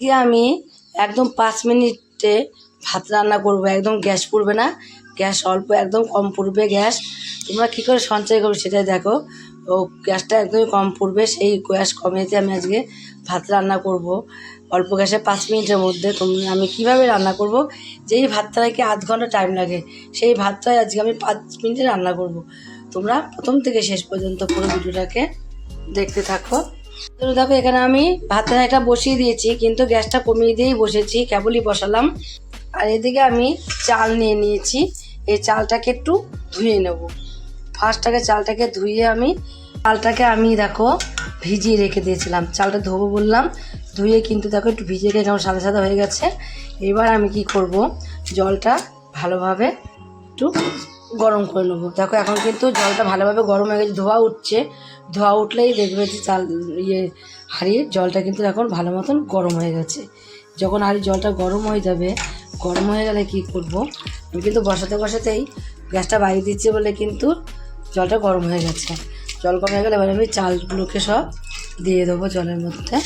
দিয়ে আমি একদম পাঁচ মিনিটে ভাত রান্না করব, একদম গ্যাস পুড়বে না। গ্যাস অল্প, একদম কম পুড়বে গ্যাস। তোমরা কী করে সঞ্চয় করবে সেটাই দেখো। ও গ্যাসটা একদমই কম পুড়বে, সেই গ্যাস কমেতে আমি আজকে ভাত রান্না করব। অল্প গ্যাসে পাঁচ মিনিটের মধ্যে তুমি, আমি কীভাবে রান্না করব? যেই ভাতটা নাকি আধ ঘণ্টা টাইম লাগে, সেই ভাতটাই আজকে আমি পাঁচ মিনিটে রান্না করব। তোমরা প্রথম থেকে শেষ পর্যন্ত পুরো ভিডিওটাকে দেখতে থাকো। তো দেখো, এখানে আমি ভাতের হাঁড়িটা বসিয়ে দিয়েছি, কিন্তু গ্যাসটা কমিয়ে দিয়েই বসেছি, কেবলই বসালাম। আর এদিকে আমি চাল নিয়ে নিয়েছি, এই চালটাকে একটু ধুয়ে নেব। ফার্স্টটাকে চালটাকে ধুয়ে আমি চালটাকে আমি দেখো ভিজিয়ে রেখে দিয়েছিলাম। চালটা ধোবো বললাম, ধুয়ে কিন্তু দেখো একটু ভিজিয়ে রেখে কেমন সাদা সাদা হয়ে গেছে। এবার আমি কি করব? জলটা ভালোভাবে একটু গরম করে নেব। দেখো, এখন কিন্তু জলটা ভালোভাবে গরম হয়ে গেছে, ধোয়া উঠছে। ধোয়া উঠলেই দেখবে যে চাল ইয়ে হাঁড়ির জলটা কিন্তু এখন ভালো মতন গরম হয়ে গেছে। যখন হাঁড়ির জলটা গরম হয়ে যাবে, গরম হয়ে গেলে কি করব? আমি কিন্তু বসাতে বসাতেই গ্যাসটা বাড়িয়ে দিচ্ছে বলে কিন্তু জলটা গরম হয়ে গেছে। জল গরম হয়ে গেলে এবার আমি চালগুলোকে সব দিয়ে দেবো জলের মধ্যে।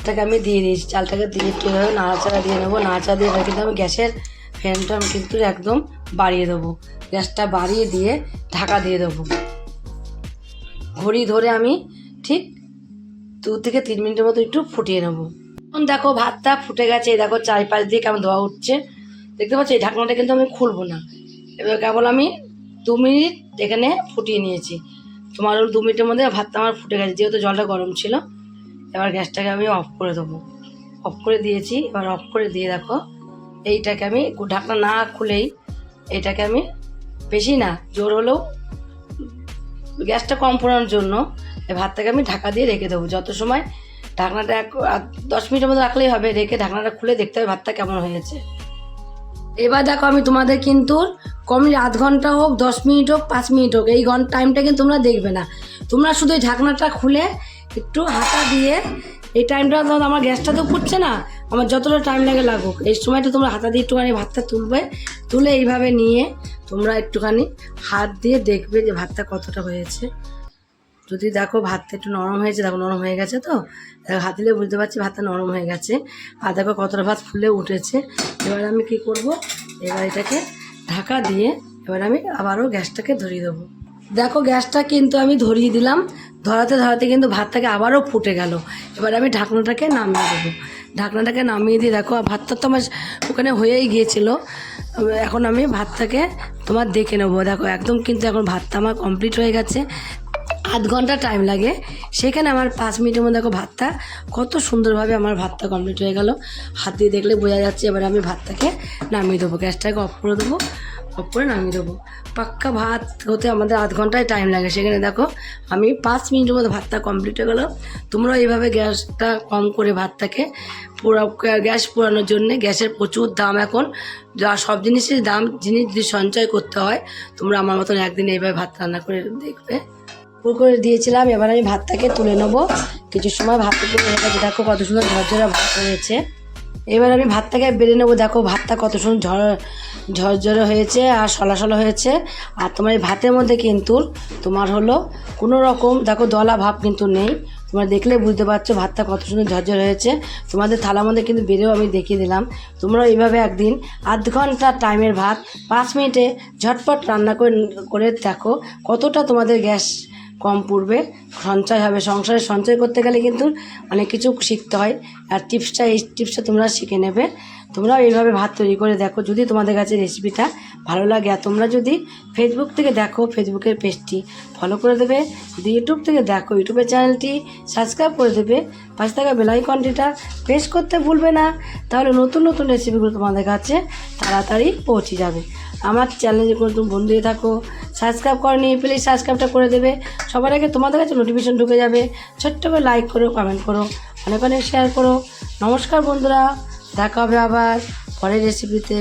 এটাকে আমি দিয়ে দিয়েছি, চালটাকে দিয়ে একটু নাড়াচাড়া দিয়ে নেব। নাড়াচাড়া দিয়ে কিন্তু আমি গ্যাসের ফ্যানটা কিন্তু একদম বাড়িয়ে দেবো। গ্যাসটা বাড়িয়ে দিয়ে ঢাকা দিয়ে দেবো। ঘড়ি ধরে আমি ঠিক দু থেকে তিন মিনিটের মতো একটু ফুটিয়ে নেব। এখন দেখো ভাতটা ফুটে গেছে, এই দেখো চারিপাশ দিয়ে কেমন ধোয়া উঠছে। দেখতে পাচ্ছি, এই ঢাকনাটা কিন্তু আমি খুলবো না। এবার কেবল আমি দু মিনিট এখানে ফুটিয়ে নিয়েছি। তোমার দু মিনিটের মধ্যে ভাতটা আমার ফুটে গেছে, যেহেতু জলটা গরম ছিল। এবার গ্যাসটাকে আমি অফ করে দেবো। অফ করে দিয়েছি, এবার অফ করে দিয়ে দেখো, এইটাকে আমি ঢাকনা না খুলেই এটাকে আমি বেশি না, জোর হলেও গ্যাসটা কম পোড়ানোর জন্য এই ভাতটাকে আমি ঢাকা দিয়ে রেখে দেবো। যত সময় ঢাকনাটা এক দশ মিনিটের মতো রাখলেই হবে, রেখে ঢাকনাটা খুলে দেখতে হবে ভাতটা কেমন হয়েছে। এবার দেখো আমি তোমাদের কিন্তু কম আধ ঘণ্টা হোক, দশ মিনিট হোক, পাঁচ মিনিট হোক, এই ঘণ্টা টাইমটা কিন্তু তোমরা দেখবে না। তোমরা শুধু এই ঢাকনাটা খুলে একটু হাতা দিয়ে এই টাইমটা আমার গ্যাসটা তো ফুটছে না আমার যতটা টাইম লাগে লাগুক। এই সময়টা তোমরা হাতা দিয়ে একটুখানি ভাতটা তুলবে, তুলে এইভাবে নিয়ে তোমরা একটুখানি হাত দিয়ে দেখবে যে ভাতটা কতটা হয়েছে। যদি দেখো ভাতটা একটু নরম হয়েছে, দেখো নরম হয়ে গেছে তো? দেখো, হাত দিলে বুঝতে পারছি ভাতটা নরম হয়ে গেছে। আর দেখো কতটা ভাত ফুলে উঠেছে। এবার আমি কি করব? এবার এটাকে ঢাকা দিয়ে এবার আমি আবারও গ্যাসটাকে ধরিয়ে দেবো। দেখো, গ্যাসটা কিন্তু আমি ধরিয়ে দিলাম। ধরাতে ধরাতে কিন্তু ভাতটাকে আবারও ফুটে গেল। এবার আমি ঢাকনাটাকে নামিয়ে দেবো। ঢাকনাটাকে নামিয়ে দিয়ে দেখো, আর ভাতটা তো আমার ওখানে হয়েই গিয়েছিল। এখন আমি ভাতটাকে তোমার দেখে নেব। দেখো, একদম কিন্তু এখন ভাতটা আমার কমপ্লিট হয়ে গেছে। আধ ঘণ্টা টাইম লাগে। সেখানে আমার পাঁচ মিনিটের মধ্যে দেখো ভাতটা কত সুন্দরভাবে আমার ভাতটা কমপ্লিট হয়ে গেল। হাত দিয়ে দেখলে বোঝা যাচ্ছে, এবার আমি ভাতটাকে নামিয়ে দেবো। গ্যাসটাকে অফ করে দেবো। অফ করে নামিয়ে দেবো। পাক্কা ভাত হতে আমাদের আধ ঘন্টায় টাইম লাগে। সেখানে দেখো, আমি পাঁচ মিনিটের মধ্যে ভাতটা কমপ্লিট হয়ে গেলো। তোমরাও এইভাবে গ্যাসটা কম করে ভাতটাকে পোড়া গ্যাস পোড়ানোর জন্যে গ্যাসের প্রচুর দাম এখন। যা সব জিনিসের দাম, জিনিস যদি সঞ্চয় করতে হয়, তোমরা আমার মতন একদিন এইভাবে ভাত রান্না করে দেখবে। পুর করে দিয়েছিলাম, এবার আমি ভাতটাকে তুলে নেব। কিছু সময় ভাতটা তুলে দেখো কত সুন্দর ঝরঝরা ভাত হয়েছে। এবার আমি ভাতটাকে বেড়ে নেব। দেখো ভাতটা কত সুন্দর ঝর ঝরঝরে হয়েছে আর সলাসলা হয়েছে। আর তোমার এই ভাতের মধ্যে কিন্তু তোমার হলো কোনো রকম, দেখো দলা ভাব কিন্তু নেই। তোমরা দেখলে বুঝতে পারছ ভাতটা কত সুন্দর ঝরঝর হয়েছে। তোমাদের থালার মধ্যে কিন্তু বেড়েও আমি দেখিয়ে দিলাম। তোমরা এইভাবে একদিন আধ ঘণ্টা টাইমের ভাত, পাঁচ মিনিটে ঝটপট রান্না করে করে দেখো কতটা তোমাদের গ্যাস কম পড়বে। সঞ্চয় হবে। সংসারে সঞ্চয় করতে গেলে কিন্তু অনেক কিছু শিখতে হয়। আর টিপসটা, এই টিপসটা তোমরা শিখে নেবে। তোমরাও এইভাবে ভাত তৈরি করে দেখো যদি তোমাদের কাছে রেসিপিটা ভালো লাগে। আর তোমরা যদি ফেসবুক থেকে দেখো ফেসবুকের পেজটি ফলো করে দেবে। যদি ইউটিউব থেকে দেখো ইউটিউবের চ্যানেলটি সাবস্ক্রাইব করে দেবে। পাশে থাকা বেলাইকনটিটা প্রেস করতে ভুলবে না। তাহলে নতুন নতুন রেসিপিগুলো তোমাদের কাছে তাড়াতাড়ি পৌঁছে যাবে। আমার চ্যানেলে কোনো বন্ধু থাকো সাবস্ক্রাইব করনি প্লিজ সাবস্ক্রাইবটা করে দেবে। সবার আগে তোমাদের কাছে নোটিফিকেশন ঢুকে যাবে। ছোট্ট করে লাইক করো কমেন্ট করো, অনেক অনেক শেয়ার করো। নমস্কার বন্ধুরা, দেখা হবে আবার পরের রেসিপিতে